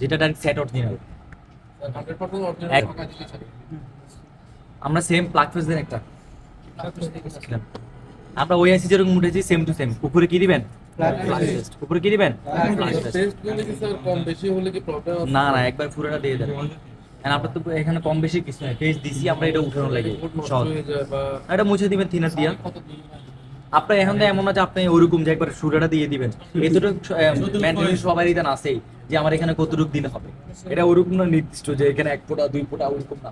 যেটা direct set original আমরা same plug face দেন একটা। আমরা ওই আইসি যেরকম উঠেছি সেম টু সেম উপরে কি দিবেন। উপরে কি দিবেন? Plug test। টেস্টগুলো কি স্যার কম বেশি হলে কি প্রবলেম না না একবার পুরোটা দিয়ে দেন। আপনার তো এখানে কম বেশি কিছু নাই। পেজ দিছি আমরা এটা উঠানো লাগে। সহজ এটা মুছে দিবেন থিনার দিয়া। আপনার এখন তো এমন না যে আপনি ওরকম যে একবার সুরাটা দিয়ে দিবেন। এতটুকু সবারই দেন আছেই যে আমার এখানে কতটুকু দিন হবে। এটা ওরকম না নির্দিষ্ট যে এখানে এক ফোঁটা দুই ফোঁটা ওরকম না।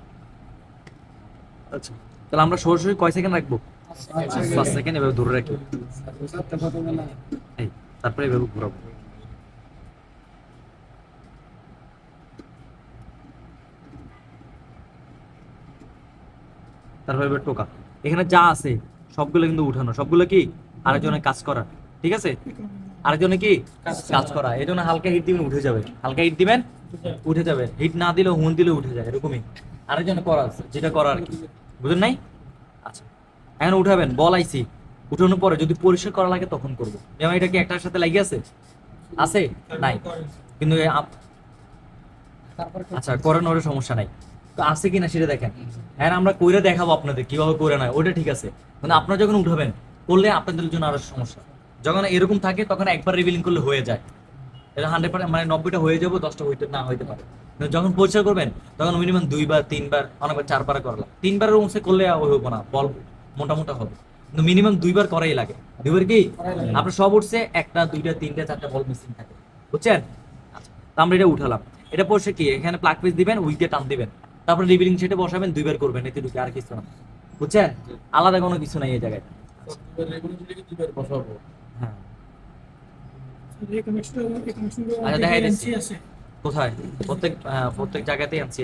আচ্ছা। তাহলে আমরা সরাসরি কয় সেকেন্ড রাখব? পাঁচ সেকেন্ড এভাবে ধরে রাখি। তারপরে এভাবে ঘোরাবো। তারপরে এবার টোকা। এখানে যা আছে সবগুলো কিন্তু উঠানো সবগুলো কি? আরেকজনের কাজ করা ঠিক আছে? আরেকজনে কি? কাজ করা। এই জন্য হালকা হিট দিবেন উঠে যাবে। হালকা হিট দিবেন উঠে যাবে। হিট না দিলেও হুন দিলেও উঠে যায় এরকমই। আরেকজনে করা আছে যেটা করা আর কি। বুঝলেন নাই? আচ্ছা এখন উঠাবেন বল আইসি উঠানোর পরে যদি পরিষ্কার করা লাগে তখন করব। যেমন এটা কি একটার সাথে লাগিয়ে আছে? আছে? নাই। কিন্তু আচ্ছা করেন ওটা সমস্যা নাই। তো আছে কিনা সেটা দেখেন। হ্যাঁ আমরা কইরে দেখাবো আপনাদের কীভাবে করে নয় ওটা ঠিক আছে। মানে আপনারা যখন উঠাবেন করলে আপনাদের জন্য আরও সমস্যা। যখন এরকম থাকে তখন একবার রিভিলিং করলে হয়ে যায়। এটা হান্ড্রেড পার্সেন্ট মানে নব্বইটা হয়ে যাব দশটা হইতে না হইতে পারে। যখন পরিষ্কার করবেন তখন মিনিমাম দুইবার তিনবার অনেকবার চারবার করলাম তিনবারের অংশে করলে হইব না বল মোটা মোটা হবে। কিন্তু মিনিমাম দুইবার করাই লাগে। দুইবার কি? আপনার সব উঠছে একটা দুইটা তিনটা চারটা বল মিসিং থাকে। বুঝছেন? আমরা এটা উঠালাম। এটা পড়ছে কি? এখানে প্লাগ পিস দিবেন উইকে টান দিবেন। তারপরে রিভিলিং সেটে বসাবেন দুইবার করবেন এতে ঢুকে আর কিছু না। বুঝছেন? আলাদা কোনো কিছু নাই এই জায়গায়। হ্যাঁ। আচ্ছা দেখাই দিচ্ছি। কোথায়? প্রত্যেক আহ, প্রত্যেক জায়গাতেই আছে।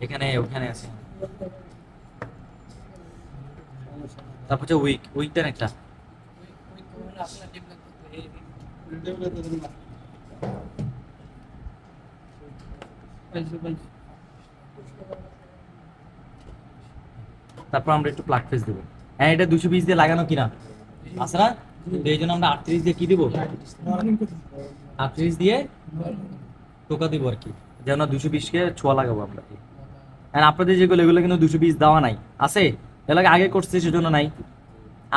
এখানে ওখানে আছে। তারপর হচ্ছে উইক উইক দেন একটা। তারপর আমরা একটু প্লাগ ফেস দেবো। হ্যাঁ এটা দুশো পিস দিয়ে লাগানো কিনা? আছে না? এই জন্য আমরা আটত্রিশ দিয়ে কি দিব? আটত্রিশ দিয়ে টোকা দিব আর কি। যেন দুশো বিশকে ছোঁয়া লাগাবো আমরা। আর আপনাদের যেগুলো, এগুলো কিন্তু দুশো বিশ দেওয়া নাই। আছে? এলাকা আগে করছে, সেজন্য নাই।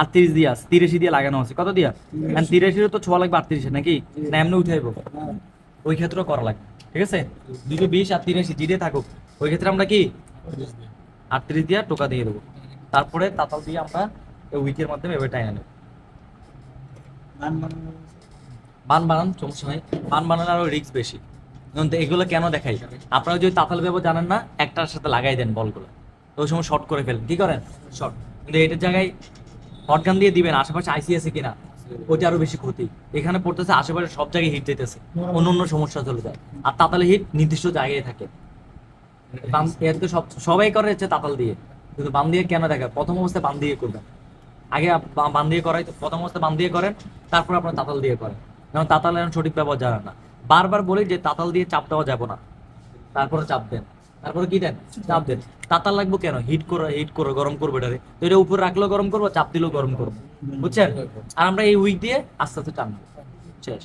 আটত্রিশ দিয়ে আছে, তিরাশি দিয়ে লাগানো আছে। কত দিয়া? আর তিরাশিরও তো ছোঁয়া লাগবে আটত্রিশে নাকি? না, এমনি উঠে আইবো ওই ক্ষেত্রেও করা লাগবে। ঠিক আছে? দুশো বিশ আর তিরাশি যেটাই থাকুক। ওই ক্ষেত্রে আমরা কি? আটত্রিশ দিয়ে টোকা দিয়ে দেবো। তারপরে তাতাল দিয়ে আমরা উইকের মাধ্যমে এবার টাইনা নেব। বান বানান। সমস্যা নাই। বান বানানোর আরও রিস্ক বেশি। তো এগুলো কেন দেখাই? আপনারা যদি তাতাল ব্যবহার জানেন না একটার সাথে লাগাই দেন বলগুলো। তো ওই সময় শর্ট করে ফেলেন কি করেন? শর্ট কিন্তু এটার জায়গায় হটগান দিয়ে দিবেন আশেপাশে আইসি আছে কিনা ওইটা আরও বেশি ক্ষতি। এখানে পড়তেছে আশেপাশে সব জায়গায় হিট যেতেছে অন্য অন্য সমস্যা চলে যায়। আর তাতালে হিট নির্দিষ্ট জায়গায় থাকে। বাম তো সব, সবাই করে হচ্ছে তাতাল দিয়ে। কিন্তু বাম দিয়ে কেন দেখা প্রথম অবস্থায় বাম দিয়ে করবেন। আগে বাম দিয়ে করাই তো, প্রথম অবস্থায় বাম দিয়ে করেন, তারপর আপনার তাতাল দিয়ে করেন। কারণ তাতাল এখন সঠিক ব্যবহার জানেন না। বারবার বলি যে তাতাল দিয়ে চাপ দেওয়া যাবে না। তারপরে চাপ দেন। তারপরে কি দেন? চাপ দেন। তাতাল লাগবে কেন? হিট করো হিট করো, গরম করব এটারে তো এটা উপরে রাখলেও গরম করব, চাপ দিলেও গরম করব। বুঝছেন? আর আমরা এই উইক দিয়ে আস্তে আস্তে টানবো শেষ।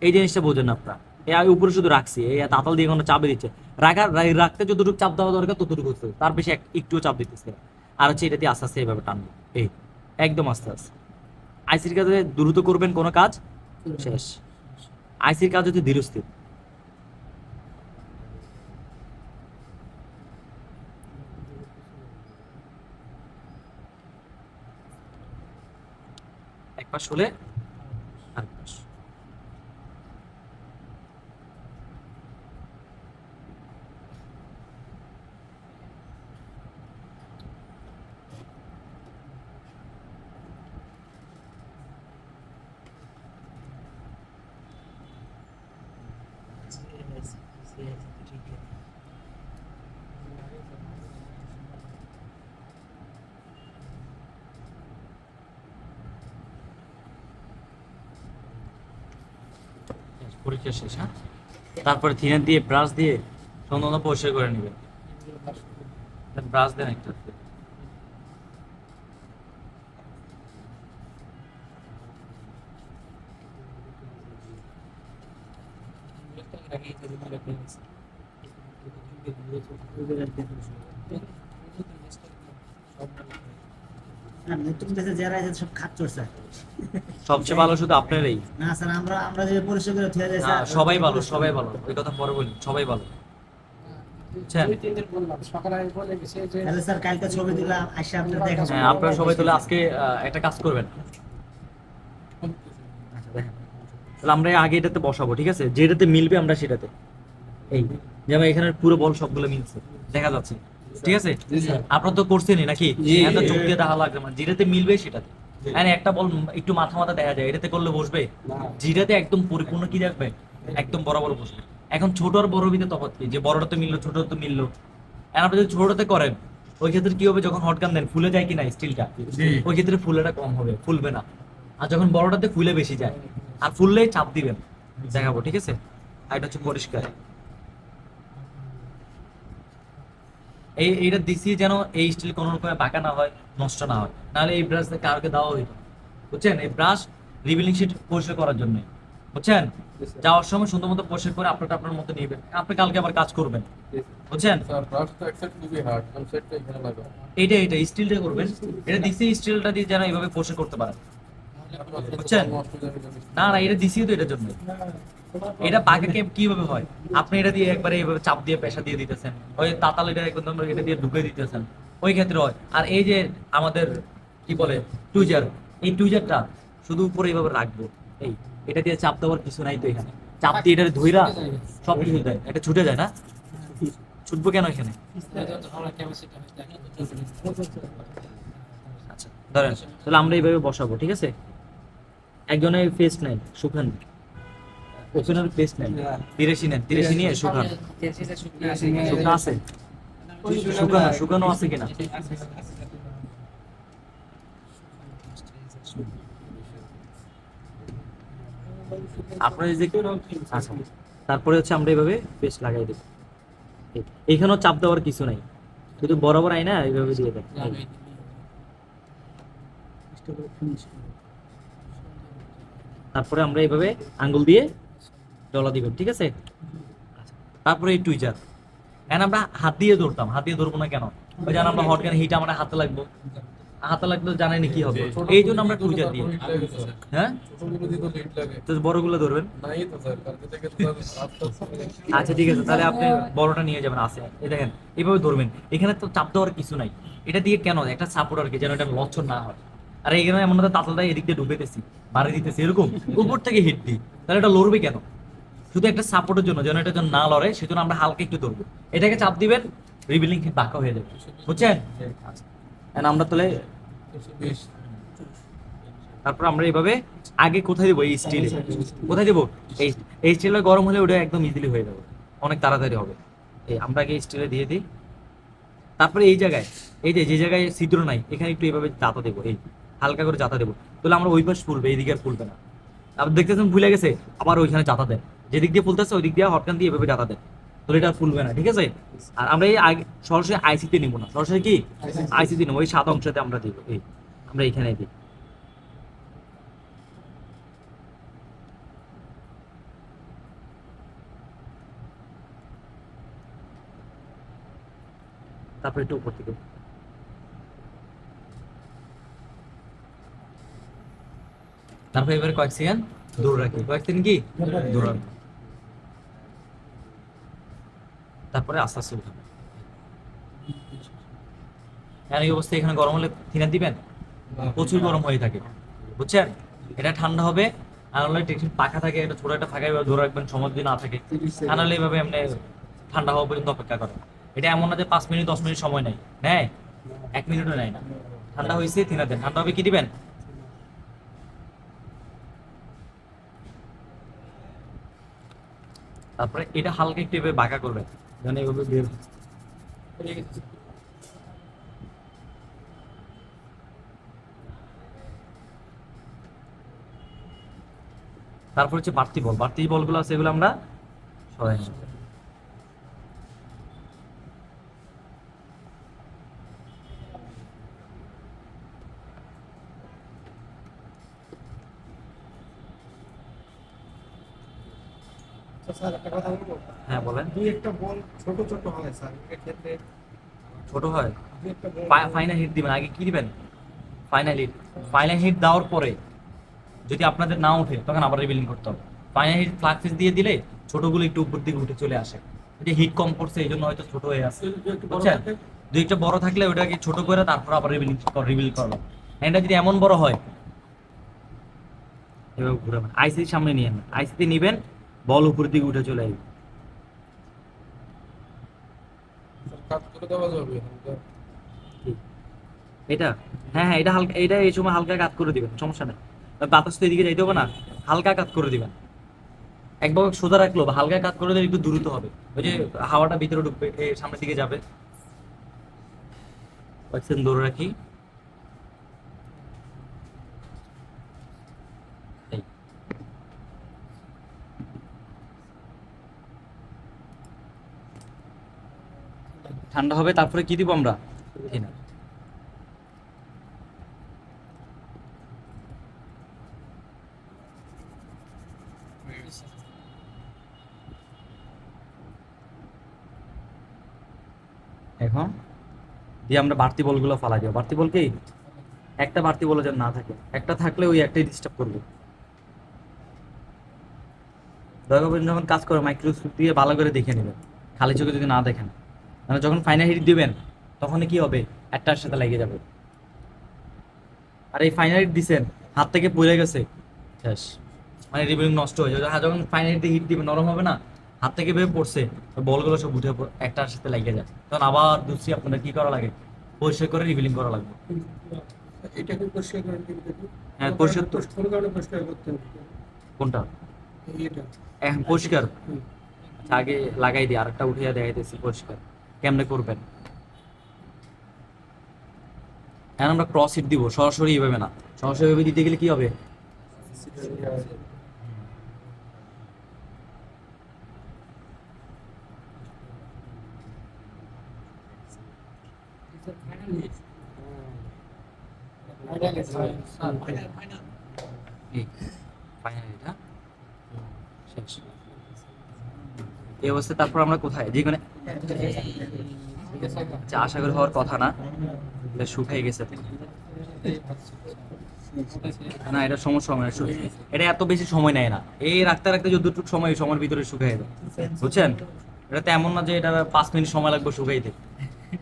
এই জিনিসটা বোঝেন আপনারা। উপরে শুধু রাখছি তাতাল দিয়ে কোনো চাপে দিচ্ছে। রাখার রাখতে যতটুকু চাপ দেওয়া দরকার, ততটুকু হচ্ছে তার বেশি এক- একটুও চাপ দিতেছে আর হচ্ছে এটা দিয়ে আস্তে আস্তে এইভাবে টানবো। এই, একদম আস্তে আস্তে। আইসির কাজে দ্রুত করবেন কোনো কাজ? শেষ। আইসির কাজ হচ্ছে ধীরস্থির। এক পাশ হলে আরেক পাশ পরীক্ষা শেষ হ্যাঁ তারপরে থিনার দিয়ে ব্রাশ দিয়ে সন্ধ্যা পরিষ্কার করে নেবেন ব্রাশ দেন একটা না, নতুন ব্যাচে যারা আছে সব খাচ্চর স্যার সবচেয়ে ভালো শুধু আপনারই। না স্যার আমরা আমরা যে পরিচয় করে থুয়ে যাই সবাই ভালো সবাই ভালো। ওই কথা পরে বলি সবাই ভালো। বুঝছেন? তাহলে স্যার কালকে ছবি দিলাম আপনার হ্যাঁ আপনারা সবাই তাহলে আজকে একটা কাজ করবেন। আচ্ছা তাহলে আমরা আগে এটাতে বসাবো ঠিক আছে? যেটাতে মিলবে আমরা সেটাতে। এই যেমন এখানে পুরো বল সবগুলো মিলছে দেখা যাচ্ছে। ঠিক আছে? আপনার তো করছেনই নাকি। এত চোখ দিয়ে দেখা লাগবে না। যেটাতে মিলবে সেটাতে। হ্যাঁ একটা বল একটু মাথা মাথা দেখা যায় এটাতে করলে বসবে? যেটাতে একদম পরিপূর্ণ কি রাখবে একদম বরাবর বসবে। এখন ছোট আর বড় ভিতরে তফাৎ কি? যে বড়টাতে মিললো ছোটতে মিললো। এখন আপনি যদি ছোটটাতে করেন ওই ক্ষেত্রে কি হবে? যখন হটকান দেন ফুলে যায় কি না স্টিলটা? ওই ক্ষেত্রে ফুলেটা কম হবে ফুলবে না। আর যখন বড়টাতে ফুলে বেশি যায় আর ফুললেই চাপ দিবেন। দেখাবো ঠিক আছে? আর এটা হচ্ছে পরিষ্কার। এই এইটা দিছি যেন এই স্টিল কোনো রকমের বাঁকা না হয় নষ্ট না হয়। নাহলে এই ব্রাশ কাউকে দেওয়া হইতো বুঝছেন? এই ব্রাশ রিভিলিং শিট পরিষ্কার করার জন্য। বুঝছেন? যাওয়ার সময় সুন্দর মতো পরিষ্কার করে আপনারটা আপনার মতো নিবেন। আপনি কালকে আবার কাজ করবেন। বুঝছেন? স্যার ব্রাশ তো অ্যাকসেপ্ট খুবই হার্ড কারণ এখানে লাগা এইটা এইটা স্টিলটা করবেন। এটা দিছি স্টিলটা দিয়ে যেন এইভাবে পরিষ্কার করতে পারেন। বুঝছেন? না না, এটা দিছি তো এটার জন্য। এটা কীভাবে হয়? আপনি এটা দিয়ে এইভাবে চাপ দিয়ে পেশা দিয়ে দিতেছেন। ওই তাতাল এটা একদম এটা দিয়ে ঢুকে দিতেছেন। ওই ক্ষেত্রে হয়। আর এই যে আমাদের, কি বলে, টুইজার, এই টুইজারটা শুধু উপরে এইভাবে রাখব। এই, এটা দিয়ে চাপ দেওয়ার কিছু নাই তো এখানে। চাপ দিয়ে এটা ধইরা সব কিছু দেয়। এটা ছুটে যায় না? ছুটবো কেন এখানে? আচ্ছা ধরেন, তাহলে আমরা এইভাবে বসাবো, ঠিক আছে? একজনের ফেস নেন শুকান ওপেনার ফেস নেন। তিরাশি নেন। তিরেশি নিয়ে সুখান। শুকনো আছে? শুকানো শুকানো আছে কিনা? আপনার যে আচ্ছা। তারপরে হচ্ছে আমরা এইভাবে পেস্ট লাগাই দেবো। এইখানেও চাপ দেওয়ার কিছু নাই। শুধু বরাবর আই না এইভাবে দিয়ে এই। তারপরে আমরা এইভাবে আঙ্গুল দিয়ে ডলা দিবেন ঠিক আছে? আচ্ছা, তারপরে এই টুইজার এখন আমরা হাত দিয়ে ধরতাম হাত দিয়ে ধরবো না কেন? ওই জান আমরা হট গান হিট আমরা হাতে লাগবো। হাতে লাগলে জানেনি কি হবে। এই জন্য আমরা টুইজার দিই হ্যাঁ? তো বড়গুলো ধরবেন? আচ্ছা ঠিক আছে তাহলে আপনি বড়টা নিয়ে যাবেন আছে। এই দেখেন এইভাবে ধরবেন। এখানে তো চাপ দেওয়ার কিছু নাই। এটা দিয়ে কেন? একটা সাপোর্ট আর কি যেন এটা লচ্ছন না হয়। আর এখানে এমন না তাতলটা এদিক দিয়ে ডুবেতেছি, বাড়ি দিতেছি, এরকম উপর থেকে হিট দিই। তাহলে এটা লড়বে কেন? শুধু একটা সাপোর্টের জন্য, যেন এটা যেন না লড়ে, সেজন্য আমরা হালকা একটু ধরবো এটাকে চাপ দিবেন রিবিলিং বাঁকা হয়ে যাবে। বুঝছেন? আমরা তাহলে তারপর আমরা এইভাবে আগে কোথায় দেবো? এই স্টিলে কোথায় দেবো? এই এই স্টিলে গরম হলে ওটা একদম ইজিলি হয়ে যাবে। অনেক তাড়াতাড়ি হবে। এই আমরা আগে স্টিলে দিয়ে দিই। তারপরে এই জায়গায়, এই যে যে জায়গায় ছিদ্র নাই, এখানে একটু এইভাবে জাতা দেবো, এই। হালকা করে জাতা দেবো। তাহলে আমরা ওই পাশ ফুলবে এইদিকে আর ফুলবে না। আবার দেখতেছেন, ভুলে গেছে, আবার ওইখানে জাতা দেন যেদিক দিয়ে ফুলতেছে ওই দিক দিয়ে হটকান দিয়ে এভাবে জাতা দেন তাহলে এটা ফুলবে না, ঠিক আছে? আর আমরা এই সরাসরি আইসিতে নিব না। সরাসরি কি? আইসিতে নেব ওই সাত অংশতে আমরা দিব, এই, আমরা এইখানে দিই। তারপর একটু উপর থেকে তারপর এবারে কয়েক সেকেন্ড দূর রাখি। কয়েক সেকেন্ড কি? দূর রাখি। তারপরে আস্তে আস্তে উঠাবো। এই অবস্থায় এখানে গরম হলে থিনার দিবেন? প্রচুর গরম হয়ে থাকে। বুঝছেন? এটা ঠান্ডা হবে, আর হলে পাখা থাকে, এটা ছোট একটা ফাঁকা এভাবে ধরে রাখবেন, সময় যদি না থাকে। আর নাহলে এইভাবে এমনি ঠান্ডা হওয়া পর্যন্ত অপেক্ষা করেন এটা এমন না যে পাঁচ মিনিট, দশ মিনিট সময় নেয়। নেয়? এক মিনিটও নেয় না। ঠান্ডা হয়েছে দেন ঠান্ডা হবে কি দিবেন? তারপরে এটা হালকা একটু এভাবে বাঁকা করবেন। যেন এভাবে বের তারপর হচ্ছে বাড়তি বল। বাড়তি বলগুলো আছে, এগুলো আমরা সরাই নেব। স্যার একটা কথা বলব? হ্যাঁ বলেন। দুই একটা বল ছোট ছোট হয় স্যার ছোট হয়? ফাইনাল হিট দিবেন। আগে কি দিবেন? ফাইনাল হিট ফাইনাল হিট দেওয়ার পরে যদি আপনাদের না ওঠে তখন আবার রিবিলিং করতে হবে। ফাইনাল হিট ফ্লাক্সিস দিয়ে দিলে ছোটগুলো একটু উপর দিকে উঠে চলে আসে। এটা হিট কম করছে এই জন্য হয়তো ছোট হয়ে আসে বুঝছেন? দুই একটা বড় থাকলে ওটাকে ছোট করে তারপর আবার রিবিলিং রিবিল করলাম এটা যদি এমন বড় হয় এভাবে ঘুরাবেন। আইসির সামনে নিয়ে আইসিতে নিবেন। বল উপর দিকে উঠে চলে আসবে। এটা? হ্যাঁ হ্যাঁ এটা হালকা এটা এই সময় হালকা কাজ করে দিবেন সমস্যা নেই। বাতাস তো এদিকে যাইতে হবে না হালকা কাজ করে দিবেন। একবার সোজা রাখল বা হালকা কাজ করে দিলে একটু দ্রুত হবে। ওই যে হাওয়াটা ভিতরে ঢুকবে সামনের দিকে যাবে। ধরে রাখি এই। ঠান্ডা হবে তারপরে কি দিব আমরা? থিনার এখন দিয়ে আমরা বাড়তি বলগুলো ফালা দিব। বাড়তি বল কি? একটা বাড়তি বলে যেন না থাকে। একটা থাকলে ওই একটাই ডিস্টার্ব করবে। দয়া করে যখন কাজ করে মাইক্রোস্কোপ দিয়ে ভালো করে দেখে নেবেন খালি চোখে যদি না দেখেন। মানে যখন ফাইনাল হিট দিবেন তখন কি হবে? একটার সাথে লেগে যাবে। আর এই ফাইনাল হিট দিছেন হাত থেকে পড়ে গেছে। শেষ। মানে রিভিলিং নষ্ট হয়ে যাবে। যখন ফাইনাল হিট হিট দিবে নরম হবে না? হাত থেকে বেয়ে পড়ছে। বলগুলো সব উঠে একটার সাথে লেগে যায়। তখন আবার দুসরি আপনাদের কি করা লাগে? পরিষ্কার করে রিভিলিং করা লাগবে। এটাকে পরিষ্কার হ্যাঁ পরিষ্কার তো। পরিষ্কার করতে কোনটা? এটা এখন পরিষ্কার। আচ্ছা আগে লাগাই দিই আরেকটা উঠিয়ে দেখাইতেছি পরিষ্কার। কেমনে করবেন? এখন আমরা ক্রস হিট দিব সরাসরি এভাবে না। সরাসরি এভাবে দিতে গেলে কি হবে? এই ফাইনাল এটা শেষ এই অবস্থায় তারপর আমরা কোথায়? যেখানে আচ্ছা আশা করি হওয়ার কথা না। এটা শুকাই গেছে। না, এটা সমস্যা না এটা এত বেশি সময় নেয় না। এই রাখতে রাখতে যতটুকু সময়, সময়ের ভিতরে শুকাই যাবে। বুঝছেন? এটা তো এমন না যে এটা পাঁচ মিনিট সময় লাগবে শুকাইতে।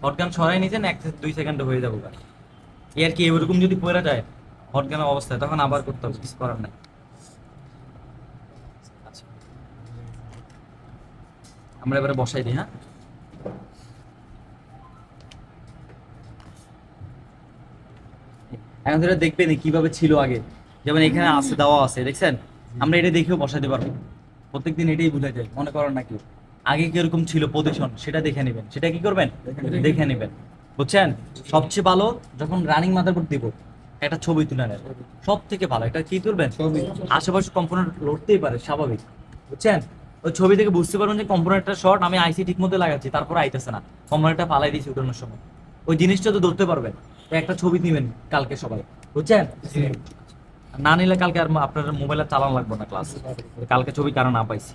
হটগান সরাই নিতেন এক দুই সেকেন্ডে হয়ে যাব। এই আর কি, এরকম যদি পড়ে যায় হটগানের অবস্থায়, তখন আবার করতে হবে, কিছু করার নাই। আমরা এবারে বসাই দিই হ্যাঁ? এখন ধরে দেখবেন কীভাবে ছিল আগে। যেমন এখানে আছে দেওয়া আছে দেখছেন? আমরা এটা দেখেও বসাতে পারব। প্রত্যেকদিন এটাই ভুলে যায় মনে করেন না কেউ আগে কীরকম ছিল পজিশন সেটা দেখে নেবেন। সেটা কি করবেন? দেখে নেবেন। বুঝছেন? সবচেয়ে ভালো যখন রানিং মাদারবোর্ড দিব একটা ছবি তুলে নেন। সব থেকে ভালো এটা কি তুলবেন? আশেপাশে কম্পোনেন্ট লড়তেই পারে স্বাভাবিক। বুঝছেন? ওই ছবি থেকে বুঝতে পারবেন যে কম্পোনেন্টটা শর্ট আমি আইসি ঠিক মতো লাগাচ্ছি তারপর আইতেছে না। কম্পোনেন্টটা পালাই দিয়েছি উঠানোর সময়। ওই জিনিসটা তো ধরতে পারবেন। একটা ছবি নেবেন কালকে সবাই। বুঝছেন? না নিলে কালকে আর আপনার মোবাইলে চালানো লাগবে না ক্লাস কালকে ছবি কারণ না পাইছি।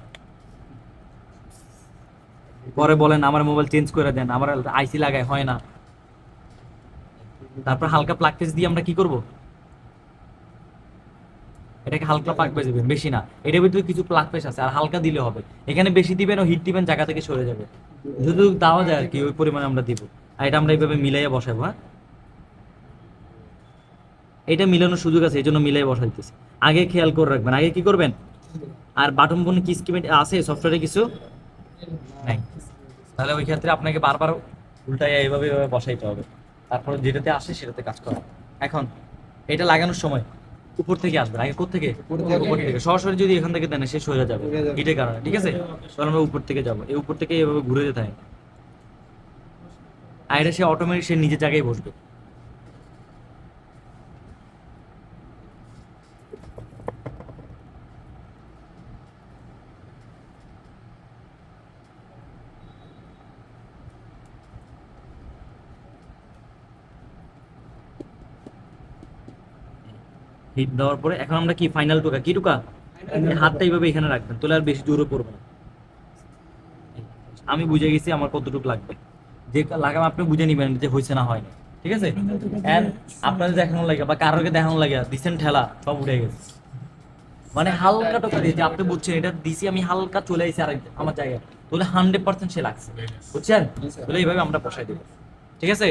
পরে বলেন আমার মোবাইল চেঞ্জ করে দেন। আমার আইসি লাগায় হয় না। তারপর হালকা প্লাগ পেজ দিয়ে আমরা কি করব? এটাকে হালকা পাক পেজ দিবেন, বেশি না। এটার ভিতরে কিছু প্লাগ পেজ আছে, আর হালকা দিলে হবে। এখানে বেশি দিবেন ও হিট দিবেন, জায়গা থেকে সরে যাবে। যদি দেওয়া যায় আর কি, ওই পরিমাণে আমরা দিব। আর এটা আমরা এইভাবে মিলাইয়া বসাবো হ্যাঁ? এটা মিলানোর সুযোগ আছে, এই জন্য মিলাই বসা দিতেছি আগে খেয়াল করে রাখবেন। আগে কি করবেন? আর বাটন বোন কি স্কিম আছে সফটওয়্যারে কিছু? নাই। তাহলে ওই ক্ষেত্রে আপনাকে বারবার উল্টাই এইভাবে বসাইতে হবে। তারপরে যেটাতে আসে সেটাতে কাজ করা। এখন, এটা লাগানোর সময়। উপর থেকে আসবে আগে কোথা থেকে। উপর থেকে। সরাসরি যদি এখান থেকে দেন শেষ হয়ে যাবে। গিটের কারণে ঠিক আছে? তাহলে আমরা উপর থেকে যাব। এই উপর থেকে এভাবে ঘুরে যেতে হয়। আর এটা সে অটোমেটিক সে নিজের জায়গায় বসবে। হিট দেওয়ার পরে এখন আমরা কি ফাইনাল টুকা? কি টুকা? হাতটা এইভাবে এখানে রাখবেন তাহলে আর বেশি জোরে পড়বে না। আমি বুঝে গেছি আমার কতটুকু লাগবে। যে লাগাম আপনি বুঝে নিবেন যে হয়েছে না হয়নি ঠিক আছে? এন্ড আপনাদের দেখানো লাগে বা কারোকে দেখানো লাগে দিছেন ঠেলা সব উঠে গেছে। মানে হালকা টোকা দিয়ে যে আপনি বুঝছেন এটা দিছি আমি হালকা চলে আইছি আর আমার জায়গায়। তাহলে হান্ড্রেড পার্সেন্ট সে লাগছে বুঝছেন? তাহলে এইভাবে আমরা বসাই দেবো ঠিক আছে?